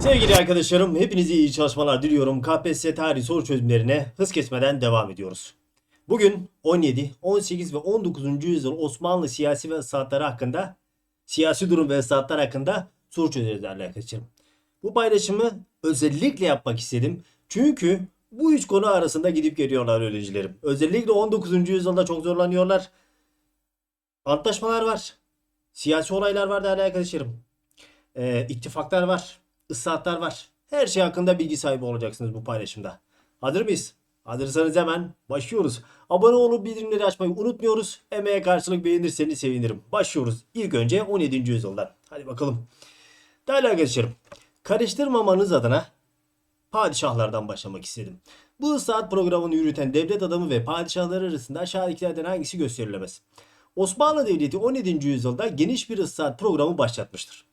Sevgili arkadaşlarım, hepinize iyi çalışmalar diliyorum. KPSS tarih soru çözümlerine hız kesmeden devam ediyoruz. Bugün 17, 18 ve 19. yüzyıl Osmanlı siyasi ve ıslahatları hakkında, siyasi durum ve ıslahatlar hakkında soru çözeceğiz değerli arkadaşlarım. Bu paylaşımı özellikle yapmak istedim. Çünkü bu üç konu arasında gidip geliyorlar öğrencilerim. Özellikle 19. yüzyılda çok zorlanıyorlar. Antlaşmalar var. Siyasi olaylar var değerli arkadaşlarım. Ee, ittifaklar var. Islahatlar var. Her şey hakkında bilgi sahibi olacaksınız bu paylaşımda. Hazır mıyız? Hazırsanız hemen başlıyoruz. Abone olup bildirimleri açmayı unutmuyoruz. Emeğe karşılık beğenirseniz sevinirim. Başlıyoruz. İlk önce 17. yüzyıldan. Hadi bakalım. Değerli arkadaşlarım. Karıştırmamanız adına padişahlardan başlamak istedim. Bu ıslahat programını yürüten devlet adamı ve padişahlar arasında aşağıdakilerden hangisi gösterilemez? Osmanlı Devleti 17. yüzyılda geniş bir ıslahat programı başlatmıştır.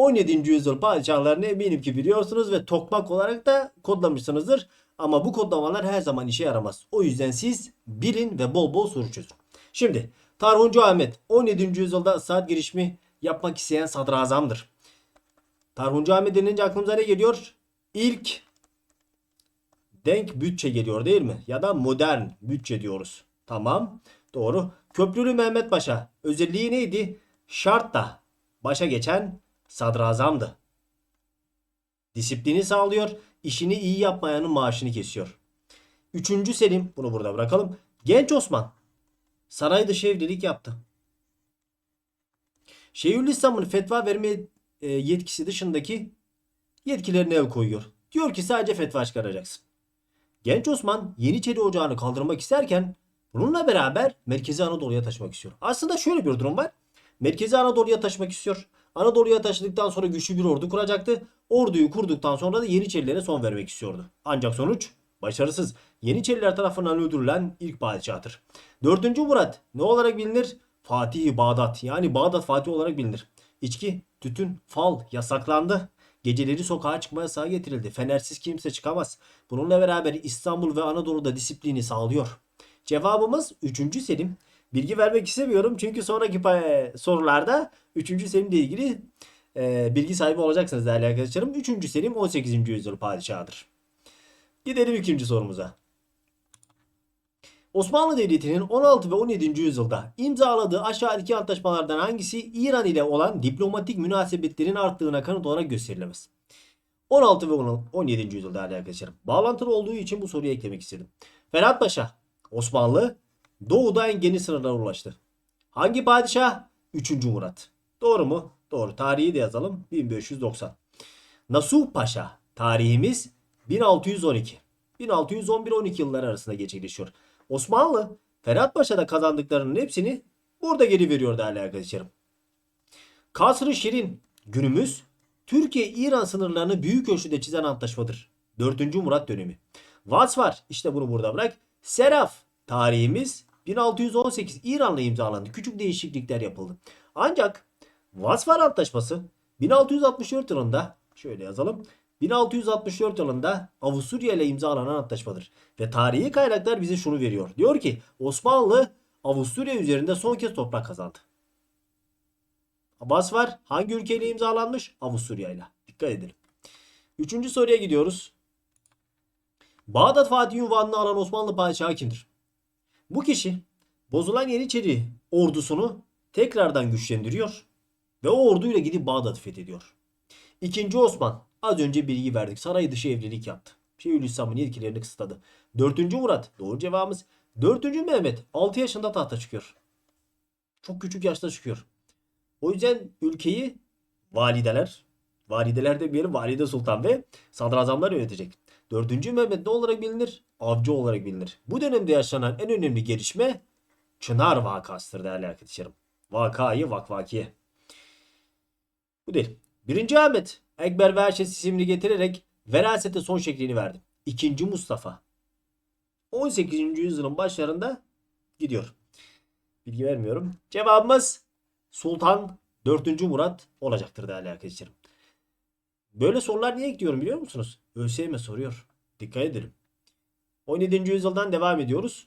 17. yüzyıl padişahlarını eminim ki biliyorsunuz ve tokmak olarak da kodlamışsınızdır. Ama bu kodlamalar her zaman işe yaramaz. O yüzden siz bilin ve bol bol soru çözün. Şimdi Tarhuncu Ahmet 17. yüzyılda ıslahat girişimi yapmak isteyen sadrazamdır. Tarhuncu Ahmet denince aklımıza ne geliyor? İlk denk bütçe geliyor değil mi? Ya da modern bütçe diyoruz. Tamam. Doğru. Köprülü Mehmet Paşa. Özelliği neydi? Şartta başa geçen sadrazamdı. Disiplini sağlıyor, işini iyi yapmayanın maaşını kesiyor. Üçüncü Selim, bunu burada bırakalım. Genç Osman, saray dışı evlilik yaptı. Şeyhülislam'ın fetva verme e, yetkisi dışındaki yetkilerine el koyuyor. Diyor ki sadece fetva çıkaracaksın. Genç Osman Yeniçeri Ocağı'nı kaldırmak isterken bununla beraber Merkezi Anadolu'ya taşımak istiyor. Aslında şöyle bir durum var. Merkezi Anadolu'ya taşımak istiyor. Anadolu'ya taşıdıktan sonra güçlü bir ordu kuracaktı. Orduyu kurduktan sonra da Yeniçerilere son vermek istiyordu. Ancak sonuç başarısız. Yeniçeriler tarafından öldürülen ilk padişahtır. 4. Murat ne olarak bilinir? Fatih Bağdat yani Bağdat Fatih olarak bilinir. İçki, tütün, fal yasaklandı. Geceleri sokağa çıkma yasağı getirildi. Fenersiz kimse çıkamaz. Bununla beraber İstanbul ve Anadolu'da disiplini sağlıyor. Cevabımız 3. Selim. Bilgi vermek istemiyorum çünkü sonraki pa- sorularda 3. Selim'le ilgili e, bilgi sahibi olacaksınız değerli arkadaşlarım. 3. Selim 18. yüzyıl padişahıdır. Gidelim ikinci sorumuza. Osmanlı Devleti'nin 16 ve 17. yüzyılda imzaladığı aşağıdaki antlaşmalardan hangisi İran ile olan diplomatik münasebetlerin arttığına kanıt olarak gösterilemez? 16 ve 17. yüzyılda değerli arkadaşlarım. Bağlantılı olduğu için bu soruyu eklemek istedim. Ferhat Paşa, Osmanlı doğuda en geniş sınırlara ulaştı. Hangi padişah? 3. Murat. Doğru mu? Doğru. Tarihi de yazalım. 1590. Nasuh Paşa. Tarihimiz 1612. 1611-12 yılları arasında gerçekleşiyor. Osmanlı Ferhat Paşa'da kazandıklarının hepsini burada geri veriyor değerli arkadaşlarım. Kasr-ı Şirin günümüz Türkiye-İran sınırlarını büyük ölçüde çizen antlaşmadır. 4. Murat dönemi. Vas var. İşte bunu burada bırak. Seraf. Tarihimiz 1618 İran'la imzalandı. Küçük değişiklikler yapıldı. Ancak Vasfar Antlaşması 1664 yılında şöyle yazalım. 1664 yılında Avusturya ile imzalanan antlaşmadır. Ve tarihi kaynaklar bize şunu veriyor. Diyor ki Osmanlı Avusturya üzerinde son kez toprak kazandı. Basvar hangi ülkeyle imzalanmış? Avusturya ile. Dikkat edelim. Üçüncü soruya gidiyoruz. Bağdat Fatih unvanını alan Osmanlı padişahı kimdir? Bu kişi bozulan Yeniçeri ordusunu tekrardan güçlendiriyor ve o orduyla gidip Bağdat'ı fethediyor. İkinci Osman az önce bilgi verdik. Saray dışı evlilik yaptı. Şeyhülislam'ın yetkilerini kısıtladı. Dördüncü Murat doğru cevabımız. Dördüncü Mehmet 6 yaşında tahta çıkıyor. Çok küçük yaşta çıkıyor. O yüzden ülkeyi valideler, valideler demeyelim valide sultan ve sadrazamlar yönetecek. Dördüncü Mehmet ne olarak bilinir? Avcı olarak bilinir. Bu dönemde yaşanan en önemli gelişme Çınar vakasıdır değerli arkadaşlarım. Vakayı vakvakiye. Bu değil. Birinci Ahmet Ekber ve Herşes isimini getirerek verasete son şeklini verdi. İkinci Mustafa 18. yüzyılın başlarında gidiyor. Bilgi vermiyorum. Cevabımız Sultan 4. Murat olacaktır değerli arkadaşlarım. Böyle sorular niye ekliyorum biliyor musunuz? ÖSYM soruyor. Dikkat edelim. 17. yüzyıldan devam ediyoruz.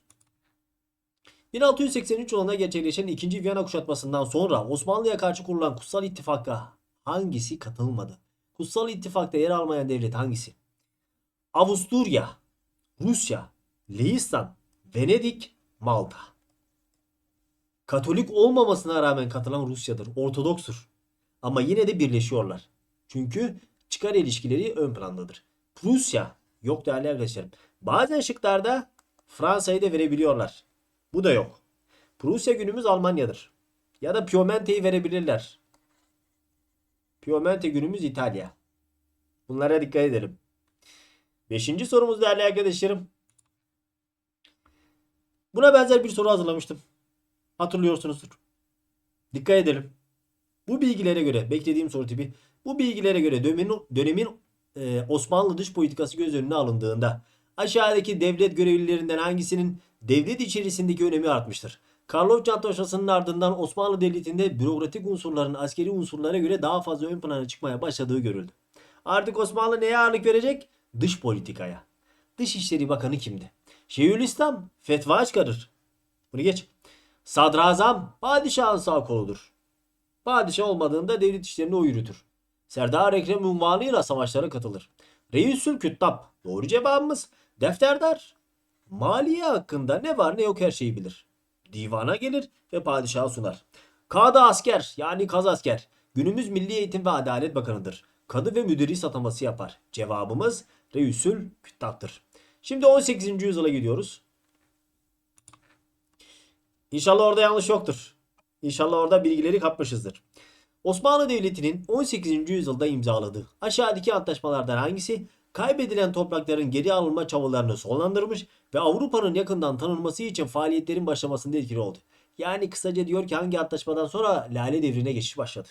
1683 yılında gerçekleşen 2. Viyana kuşatmasından sonra Osmanlı'ya karşı kurulan Kutsal İttifak'a hangisi katılmadı? Kutsal İttifak'ta yer almayan devlet hangisi? Avusturya, Rusya, Lehistan, Venedik, Malta. Katolik olmamasına rağmen katılan Rusya'dır. Ortodokstur. Ama yine de birleşiyorlar. Çünkü çıkar ilişkileri ön plandadır. Prusya yok değerli arkadaşlarım. Bazen şıklarda Fransa'yı da verebiliyorlar. Bu da yok. Prusya günümüz Almanya'dır. Ya da Piemonte'yi verebilirler. Piemonte günümüz İtalya. Bunlara dikkat edelim. Beşinci sorumuz değerli arkadaşlarım. Buna benzer bir soru hazırlamıştım. Hatırlıyorsunuzdur. Dikkat edelim. Bu bilgilere göre beklediğim soru tipi bu bilgilere göre dönemin, dönemin e, Osmanlı dış politikası göz önüne alındığında aşağıdaki devlet görevlilerinden hangisinin devlet içerisindeki önemi artmıştır? Karlofça Antlaşması'nın ardından Osmanlı Devleti'nde bürokratik unsurların askeri unsurlara göre daha fazla ön plana çıkmaya başladığı görüldü. Artık Osmanlı neye ağırlık verecek? Dış politikaya. Dışişleri Bakanı kimdi? Şeyhülislam fetva çıkarır. Bunu geç. Sadrazam padişahın sağ koludur. Padişah olmadığında devlet işlerini o yürütür. Serdar Ekrem unvanıyla savaşlara katılır. Reisül Küttab. Doğru cevabımız defterdar. Maliye hakkında ne var ne yok her şeyi bilir. Divana gelir ve padişaha sunar. Kadı asker yani kaz asker. Günümüz Milli Eğitim ve Adalet Bakanı'dır. Kadı ve müderris ataması yapar. Cevabımız Reisül Küttab'tır. Şimdi 18. yüzyıla gidiyoruz. İnşallah orada yanlış yoktur. İnşallah orada bilgileri kapmışızdır. Osmanlı Devleti'nin 18. yüzyılda imzaladığı aşağıdaki antlaşmalardan hangisi kaybedilen toprakların geri alınma çabalarını sonlandırmış ve Avrupa'nın yakından tanınması için faaliyetlerin başlamasında etkili oldu. Yani kısaca diyor ki hangi antlaşmadan sonra Lale Devri'ne geçiş başladı.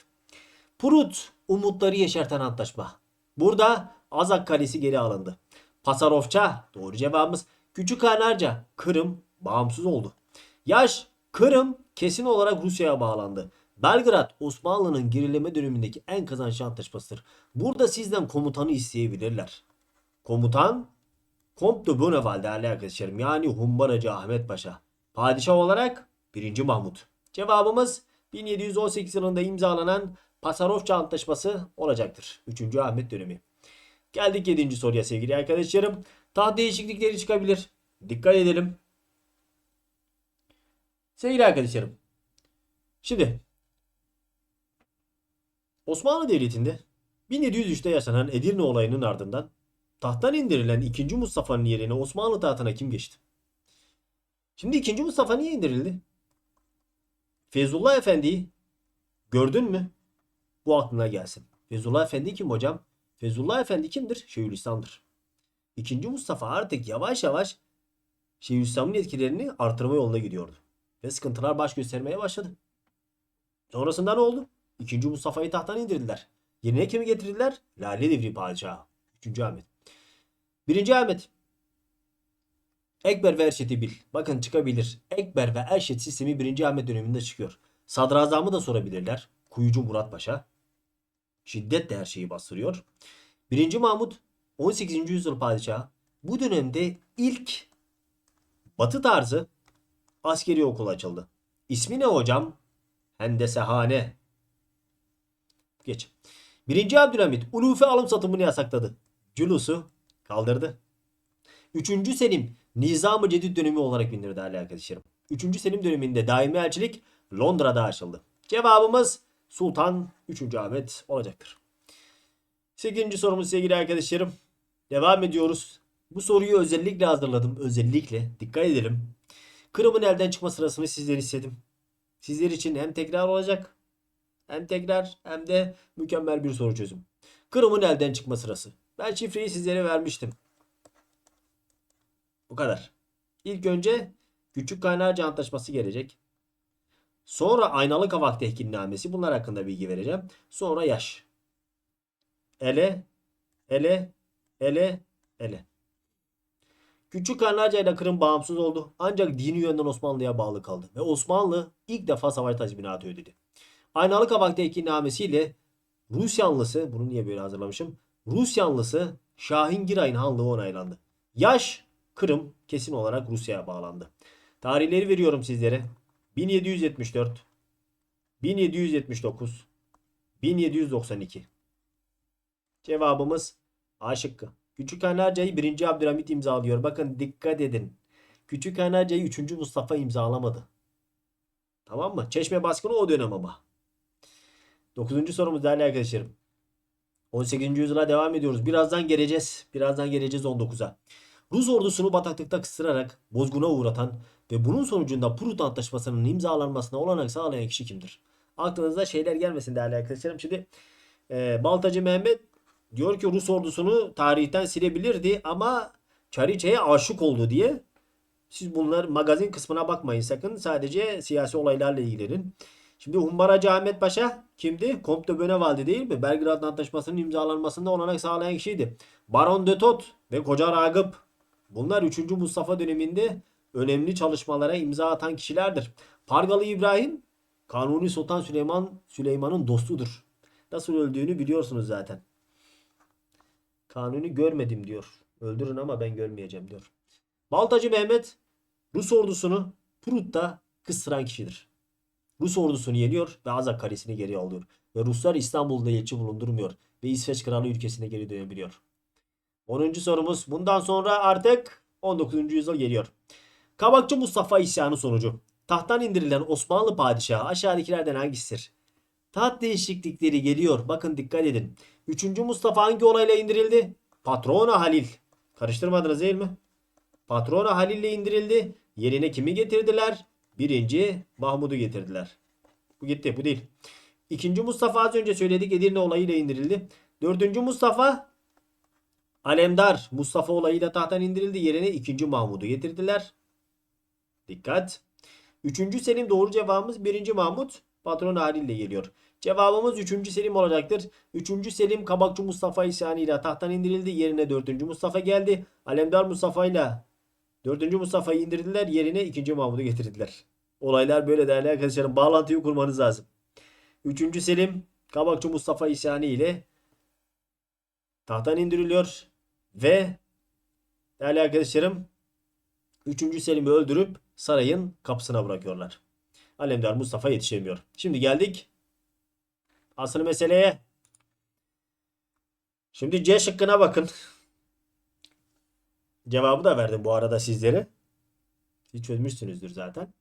Prut umutları yeşerten antlaşma. Burada Azak Kalesi geri alındı. Pasarofça doğru cevabımız. Küçük Kanarca Kırım bağımsız oldu. Yaş Kırım kesin olarak Rusya'ya bağlandı. Belgrad Osmanlı'nın gerileme dönemindeki en kazançlı antlaşmasıdır. Burada sizden komutanı isteyebilirler. Komutan Comte Bonneval değerli arkadaşlarım. Yani Humbaracı Ahmet Paşa. Padişah olarak 1. Mahmut. Cevabımız 1718 yılında imzalanan Pasarofça Antlaşması olacaktır. 3. Ahmet dönemi. Geldik 7. soruya sevgili arkadaşlarım. Taht değişiklikleri çıkabilir. Dikkat edelim. Sevgili arkadaşlarım. Şimdi Osmanlı Devleti'nde 1703'te yaşanan Edirne olayının ardından tahttan indirilen 2. Mustafa'nın yerine Osmanlı tahtına kim geçti? Şimdi 2. Mustafa niye indirildi? Feyzullah Efendi'yi gördün mü? Bu aklına gelsin. Feyzullah Efendi kim hocam? Feyzullah Efendi kimdir? Şeyhülislam'dır. 2. Mustafa artık yavaş yavaş Şeyhülislam'ın etkilerini artırma yoluna gidiyordu. Ve sıkıntılar baş göstermeye başladı. Sonrasında ne oldu? 2. Mustafa'yı tahttan indirdiler. Yerine kimi getirdiler? Lale Devri Padişahı. 3. Ahmet. 1. Ahmet. Ekber ve Erşet'i bil. Bakın çıkabilir. Ekber ve Erşet sistemi 1. Ahmet döneminde çıkıyor. Sadrazamı da sorabilirler. Kuyucu Murat Paşa. Şiddetle her şeyi bastırıyor. 1. Mahmut 18. yüzyıl padişahı. Bu dönemde ilk batı tarzı askeri okul açıldı. İsmi ne hocam? Hendesehane. Geç. Birinci Abdülhamit ulufe alım satımını yasakladı. Culusu kaldırdı. Üçüncü Selim Nizam-ı Cedid dönemi olarak bilinir değerli arkadaşlarım. Üçüncü Selim döneminde daimi elçilik Londra'da açıldı. Cevabımız Sultan 3. Ahmet olacaktır. 8. sorumuz sevgili arkadaşlarım. Devam ediyoruz. Bu soruyu özellikle hazırladım. Özellikle dikkat edelim. Kırım'ın elden çıkma sırasını sizden istedim. Sizler için hem tekrar olacak hem tekrar hem de mükemmel bir soru çözüm. Kırım'ın elden çıkma sırası. Ben şifreyi sizlere vermiştim. Bu kadar. İlk önce Küçük Kaynarca Antlaşması gelecek. Sonra Aynalı Kavak Tehkinnamesi. Bunlar hakkında bilgi vereceğim. Sonra yaş. Ele, ele, ele, ele. Küçük Karnarca ile Kırım bağımsız oldu. Ancak dini yönden Osmanlı'ya bağlı kaldı. Ve Osmanlı ilk defa savaş tazminatı ödedi. Aynalı Kavak Tehkinnamesiyle Rus yanlısı, bunu niye böyle hazırlamışım? Rus yanlısı Şahin Giray'ın hanlığı onaylandı. Yaş Kırım kesin olarak Rusya'ya bağlandı. Tarihleri veriyorum sizlere. 1774, 1779, 1792. Cevabımız A şıkkı. Küçük Kanarca'yı 1. Abdülhamit imzalıyor. Bakın dikkat edin. Küçük Kanarca'yı 3. Mustafa imzalamadı. Tamam mı? Çeşme baskını o dönem ama. 9. sorumuz değerli arkadaşlarım. 18. yüzyıla devam ediyoruz. Birazdan geleceğiz. Birazdan geleceğiz 19'a. Rus ordusunu bataklıkta kıstırarak bozguna uğratan ve bunun sonucunda Prut Antlaşması'nın imzalanmasına olanak sağlayan kişi kimdir? Aklınıza şeyler gelmesin değerli arkadaşlarım. Şimdi e, Baltacı Mehmet diyor ki Rus ordusunu tarihten silebilirdi ama Çariçe'ye aşık oldu diye. Siz bunlar magazin kısmına bakmayın sakın. Sadece siyasi olaylarla ilgilenin. Şimdi Humbaracı Ahmet Paşa kimdi? Comte de Bonnevalde değil mi? Belgrad Antlaşması'nın imzalanmasında olanak sağlayan kişiydi. Baron de Tot ve Koca Ragıp. Bunlar 3. Mustafa döneminde önemli çalışmalara imza atan kişilerdir. Pargalı İbrahim Kanuni Sultan Süleyman Süleyman'ın dostudur. Nasıl öldüğünü biliyorsunuz zaten. Kanuni görmedim diyor. Öldürün ama ben görmeyeceğim diyor. Baltacı Mehmet Rus ordusunu Prut'ta kıstıran kişidir. Rus ordusunu yeniyor ve Azak Kalesi'ni geri alıyor. Ve Ruslar İstanbul'da elçi bulundurmuyor ve İsveç Kralı ülkesine geri dönebiliyor. 10. sorumuz bundan sonra artık 19. yüzyıl geliyor. Kabakçı Mustafa isyanı sonucu tahttan indirilen Osmanlı padişahı aşağıdakilerden hangisidir? Taht değişiklikleri geliyor. Bakın dikkat edin. 3. Mustafa hangi olayla indirildi? Patrona Halil. Karıştırmadınız değil mi? Patrona Halil ile indirildi. Yerine kimi getirdiler? Birinci Mahmud'u getirdiler. Bu gitti. Bu değil. İkinci Mustafa az önce söyledik. Edirne olayıyla indirildi. Dördüncü Mustafa Alemdar Mustafa olayıyla tahttan indirildi. Yerine ikinci Mahmud'u getirdiler. Dikkat. Üçüncü Selim doğru cevabımız birinci Mahmud patron haliyle geliyor. Cevabımız 3. Selim olacaktır. 3. Selim Kabakçı Mustafa isyanıyla tahttan indirildi. Yerine 4. Mustafa geldi. Alemdar Mustafa ile 4. Mustafa'yı indirdiler. Yerine 2. Mahmud'u getirdiler. Olaylar böyle değerli arkadaşlarım. Bağlantıyı kurmanız lazım. 3. Selim Kabakçı Mustafa isyanı ile tahttan indiriliyor. Ve değerli arkadaşlarım 3. Selim'i öldürüp sarayın kapısına bırakıyorlar. Alemdar Mustafa yetişemiyor. Şimdi geldik asıl meseleye. Şimdi C şıkkına bakın. Cevabı da verdim bu arada sizlere. Siz çözmüşsünüzdür zaten.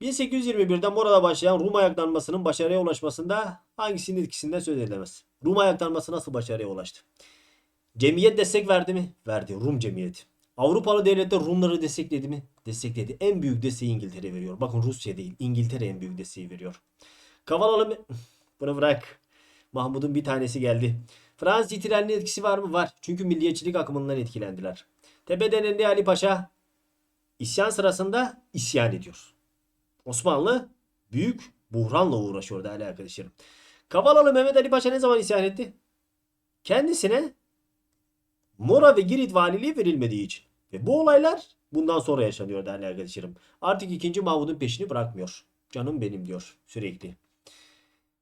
1821'de Mora'da başlayan Rum ayaklanmasının başarıya ulaşmasında hangisinin etkisinden söz edilemez? Rum ayaklanması nasıl başarıya ulaştı? Cemiyet destek verdi mi? Verdi. Rum cemiyeti. Avrupalı devletler Rumları destekledi mi? Destekledi. En büyük desteği İngiltere veriyor. Bakın Rusya değil. İngiltere en büyük desteği veriyor. Kavalalı? Bunu bırak. Mahmud'un bir tanesi geldi. Fransız ihtilalinin etkisi var mı? Var. Çünkü milliyetçilik akımından etkilendiler. Tepedeninde Ali Paşa isyan sırasında isyan ediyor. Osmanlı büyük buhranla uğraşıyor değerli arkadaşlarım. Kavalalı Mehmet Ali Paşa ne zaman isyan etti? Kendisine Mora ve Girit valiliği verilmediği için. Ve bu olaylar bundan sonra yaşanıyor değerli arkadaşlarım. Artık 2. Mahmud'un peşini bırakmıyor. Canım benim diyor sürekli.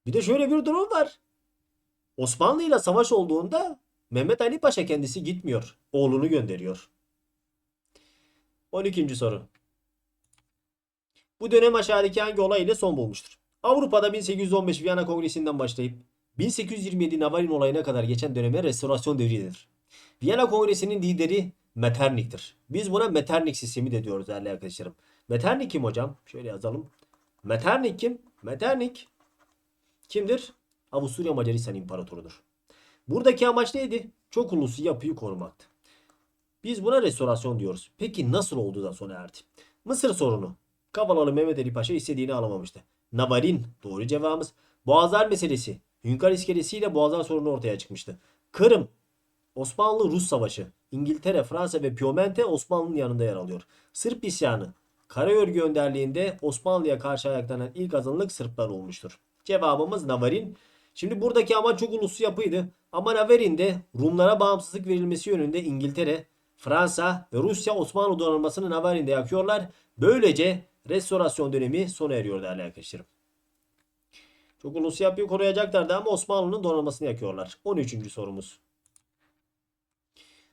Bir de şöyle bir durum var. Osmanlı ile savaş olduğunda Mehmet Ali Paşa kendisi gitmiyor. Oğlunu gönderiyor. 12. soru. Bu dönem aşağıdaki hangi olay ile son bulmuştur? Avrupa'da 1815 Viyana Kongresi'nden başlayıp 1827 Navarin olayına kadar geçen döneme restorasyon devri denir. Viyana Kongresi'nin lideri Metternich'tir. Biz buna Metternich sistemi de diyoruz değerli arkadaşlarım. Metternich kim hocam? Şöyle yazalım. Metternich kim? Metternich kimdir? Avusturya Macaristan İmparatoru'dur. Buradaki amaç neydi? Çok uluslu yapıyı korumaktı. Biz buna restorasyon diyoruz. Peki nasıl oldu da sona erdi? Mısır sorunu. Kavalalı Mehmet Ali Paşa istediğini alamamıştı. Navarin doğru cevabımız. Boğazlar meselesi. Hünkar iskelesiyle Boğazlar sorunu ortaya çıkmıştı. Kırım. Osmanlı-Rus savaşı. İngiltere, Fransa ve Piemonte Osmanlı'nın yanında yer alıyor. Sırp isyanı. Karayörgü önderliğinde Osmanlı'ya karşı ayaklanan ilk azınlık Sırplar olmuştur. Cevabımız Navarin. Şimdi buradaki amaç çok uluslu yapıydı. Ama Navarin'de Rumlara bağımsızlık verilmesi yönünde İngiltere, Fransa ve Rusya Osmanlı donanmasını Navarin'de yakıyorlar. Böylece restorasyon dönemi sona eriyor değerli arkadaşlarım. Çok uluslu yapıyı koruyacaklardı ama Osmanlı'nın donanmasını yakıyorlar. 13. sorumuz.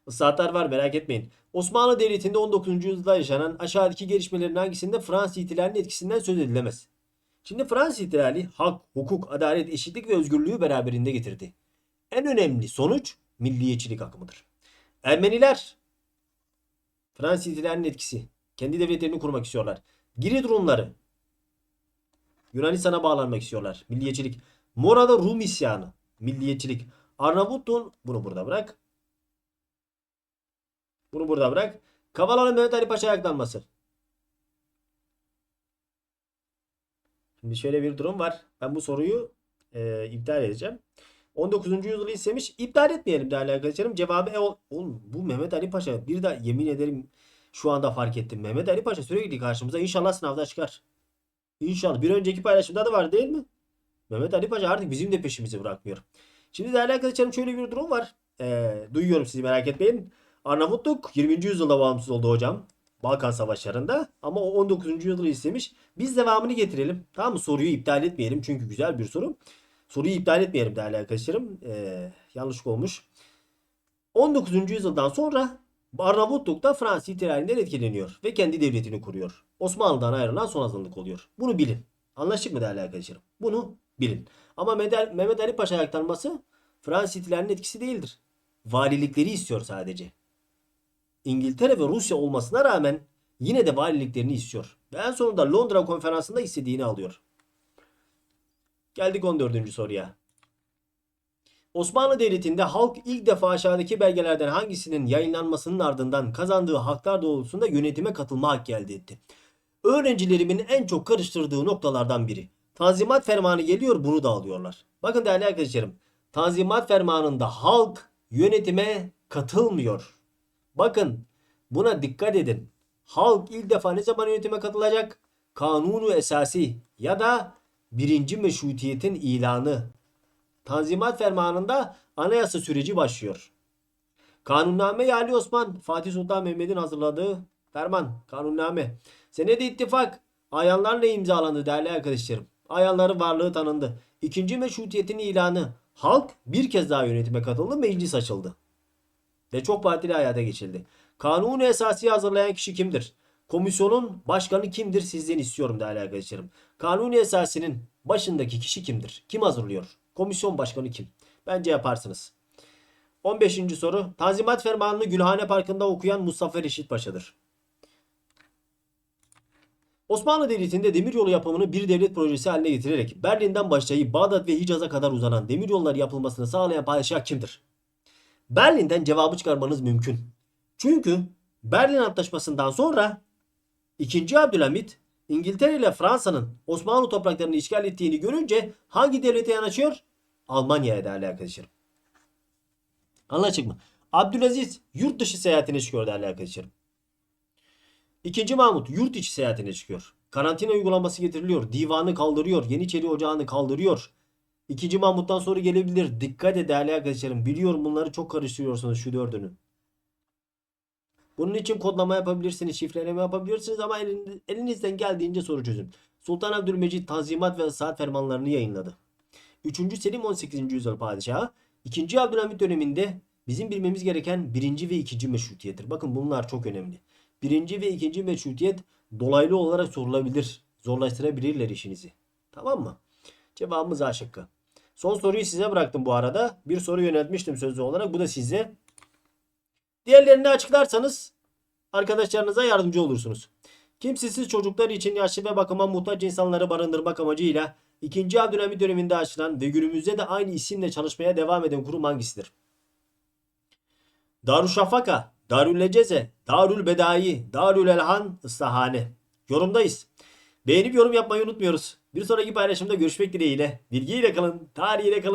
Islahatlar var merak etmeyin. Osmanlı Devleti'nde 19. yüzyılda yaşanan aşağıdaki gelişmelerin hangisinde Fransız ihtilalinin etkisinden söz edilemez? Şimdi Fransız ihtilali hak, hukuk, adalet, eşitlik ve özgürlüğü beraberinde getirdi. En önemli sonuç milliyetçilik akımıdır. Ermeniler Fransız ihtilalinin etkisi. Kendi devletlerini kurmak istiyorlar. Girit Rumları Yunanistan'a bağlanmak istiyorlar. Milliyetçilik. Mora'da Rum isyanı. Milliyetçilik. Arnavutluğun bunu burada bırak. Bunu burada bırak. Kavala'nın Mehmet Ali Paşa ayaklanması. Şimdi şöyle bir durum var. Ben bu soruyu e, iptal edeceğim. 19. yüzyılı istemiş. İptal etmeyelim değerli arkadaşlarım. Cevabı e ol. Oğlum bu Mehmet Ali Paşa. Bir de yemin ederim şu anda fark ettim. Mehmet Ali Paşa sürekli karşımıza. İnşallah sınavda çıkar. İnşallah. Bir önceki paylaşımda da var değil mi? Mehmet Ali Paşa artık bizim de peşimizi bırakmıyor. Şimdi değerli arkadaşlarım şöyle bir durum var. Ee, duyuyorum sizi merak etmeyin. Arnavutluk 20. yüzyılda bağımsız oldu hocam. Balkan savaşlarında. Ama o 19. yüzyılı istemiş. Biz devamını getirelim. Tamam mı? Soruyu iptal etmeyelim. Çünkü güzel bir soru. Soruyu iptal etmeyelim değerli arkadaşlarım. Ee, yanlışlık olmuş. 19. yüzyıldan sonra Arnavutluk da Fransız ihtilalinden etkileniyor ve kendi devletini kuruyor. Osmanlı'dan ayrılan son azınlık oluyor. Bunu bilin. Anlaştık mı değerli arkadaşlarım? Bunu bilin. Ama Mehmet Ali Paşa ayaklanması Fransız ihtilalinin etkisi değildir. Valilikleri istiyor sadece. İngiltere ve Rusya olmasına rağmen yine de valiliklerini istiyor. Ve en sonunda Londra konferansında istediğini alıyor. Geldik 14. soruya. Osmanlı Devleti'nde halk ilk defa aşağıdaki belgelerden hangisinin yayınlanmasının ardından kazandığı haklar doğrultusunda yönetime katılma hakkı elde etti. Öğrencilerimin en çok karıştırdığı noktalardan biri. Tanzimat fermanı geliyor bunu da alıyorlar. Bakın değerli arkadaşlarım. Tanzimat fermanında halk yönetime katılmıyor. Bakın buna dikkat edin. Halk ilk defa ne zaman yönetime katılacak? Kanunu esasi ya da birinci meşrutiyetin ilanı. Tanzimat fermanında anayasa süreci başlıyor. Kanunname Ali Osman Fatih Sultan Mehmet'in hazırladığı ferman, kanunname. Senede ittifak ayanlarla imzalandı değerli arkadaşlarım. Ayanların varlığı tanındı. İkinci meşrutiyetin ilanı. Halk bir kez daha yönetime katıldı, meclis açıldı. Ve çok partili hayata geçildi. Kanun esası hazırlayan kişi kimdir? Komisyonun başkanı kimdir sizden istiyorum değerli arkadaşlarım. Kanun esasının başındaki kişi kimdir? Kim hazırlıyor? Komisyon başkanı kim? Bence yaparsınız. 15. soru. Tanzimat Fermanı'nı Gülhane Parkı'nda okuyan Mustafa Reşit Paşa'dır. Osmanlı Devleti'nde demiryolu yapımını bir devlet projesi haline getirerek Berlin'den başlayıp Bağdat ve Hicaz'a kadar uzanan demiryolları yapılmasını sağlayan padişah kimdir? Berlin'den cevabı çıkarmanız mümkün. Çünkü Berlin Antlaşması'ndan sonra 2. Abdülhamit İngiltere ile Fransa'nın Osmanlı topraklarını işgal ettiğini görünce hangi devlete yanaşıyor? Almanya'ya değerli arkadaşlarım. Anlaştık mı? Abdülaziz yurt dışı seyahatine çıkıyor değerli arkadaşlarım. İkinci Mahmut yurt içi seyahatine çıkıyor. Karantina uygulaması getiriliyor. Divanı kaldırıyor. Yeniçeri Ocağı'nı kaldırıyor. İkinci Mahmut'tan sonra gelebilir. Dikkat et değerli arkadaşlarım. Biliyorum bunları çok karıştırıyorsunuz şu dördünü. Bunun için kodlama yapabilirsiniz, şifreleme yapabilirsiniz ama elin- elinizden geldiğince soru çözün. Sultan Abdülmecit Tanzimat ve Saat fermanlarını yayınladı. 3. Selim 18. yüzyıl padişahı 2. Abdülhamit döneminde bizim bilmemiz gereken 1. ve 2. meşrutiyettir. Bakın bunlar çok önemli. 1. ve 2. meşrutiyet dolaylı olarak sorulabilir. Zorlaştırabilirler işinizi. Tamam mı? Cevabımız A şıkkı. Son soruyu size bıraktım bu arada. Bir soru yöneltmiştim sözlü olarak. Bu da size. Diğerlerini açıklarsanız arkadaşlarınıza yardımcı olursunuz. Kimsesiz çocuklar için yaşlı ve bakıma muhtaç insanları barındırmak amacıyla 2. Abdülhamit döneminde açılan ve günümüzde de aynı isimle çalışmaya devam eden kurum hangisidir? Darüşşafaka, Darül Eceze, Darül Bedai, Darül Elhan, Islahane. Yorumdayız. Beğenip yorum yapmayı unutmuyoruz. Bir sonraki paylaşımda görüşmek dileğiyle. Bilgiyle kalın, tarihiyle kalın.